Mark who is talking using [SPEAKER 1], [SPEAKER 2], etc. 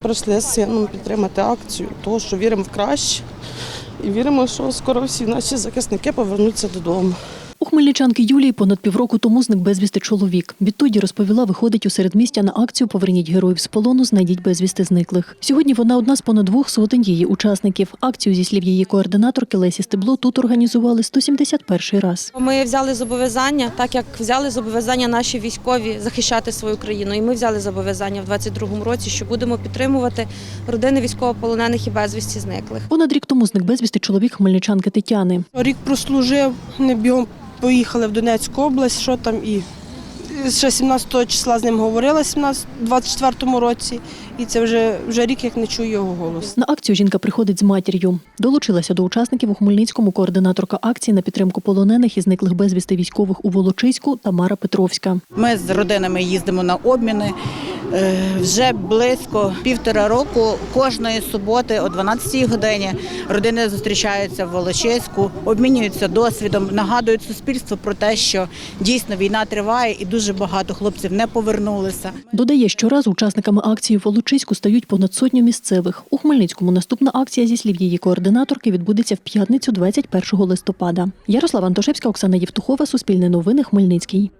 [SPEAKER 1] Прийшли з сином підтримати акцію, тому що віримо в краще і віримо, що скоро всі наші захисники повернуться додому.
[SPEAKER 2] У хмельничанки Юлії понад півроку тому зник безвісти чоловік. Відтоді розповіла, виходить у середмістя на акцію Поверніть героїв з полону, знайдіть безвісти зниклих. Сьогодні вона одна з понад двох сотень її учасників. Акцію зі слів її координаторки Лесі Стебло тут організували 171 раз.
[SPEAKER 3] Ми взяли зобов'язання, так як взяли зобов'язання наші військові захищати свою країну. І ми взяли зобов'язання в 22-му році, що будемо підтримувати родини військовополонених і безвісті зниклих.
[SPEAKER 2] Понад рік тому зник безвісти чоловік хмельничанки Тетяни.
[SPEAKER 4] Рік прослужив, не бігом поїхали в Донецьку область, що там і ще 17 числа з ним говорила, 17, 24 році, і це вже, вже рік, як не чую його голос.
[SPEAKER 2] На акцію жінка приходить з матір'ю. Долучилася до учасників у Хмельницькому координаторка акції на підтримку полонених і зниклих безвісти військових у Волочиську Тамара Петровська.
[SPEAKER 5] Ми з родинами їздимо на обміни. Е, Вже близько півтора року кожної суботи о 12-й годині родини зустрічаються в Волочиську, обмінюються досвідом, нагадують суспільству про те, що дійсно війна триває і дуже багато хлопців не повернулися.
[SPEAKER 2] Додає, щоразу учасниками акції в Волочиську стають понад сотню місцевих. У Хмельницькому наступна акція зі слів її координаторки відбудеться в п'ятницю 21 листопада. Ярослава Антошевська, Оксана Євтухова, Суспільне новини, Хмельницький.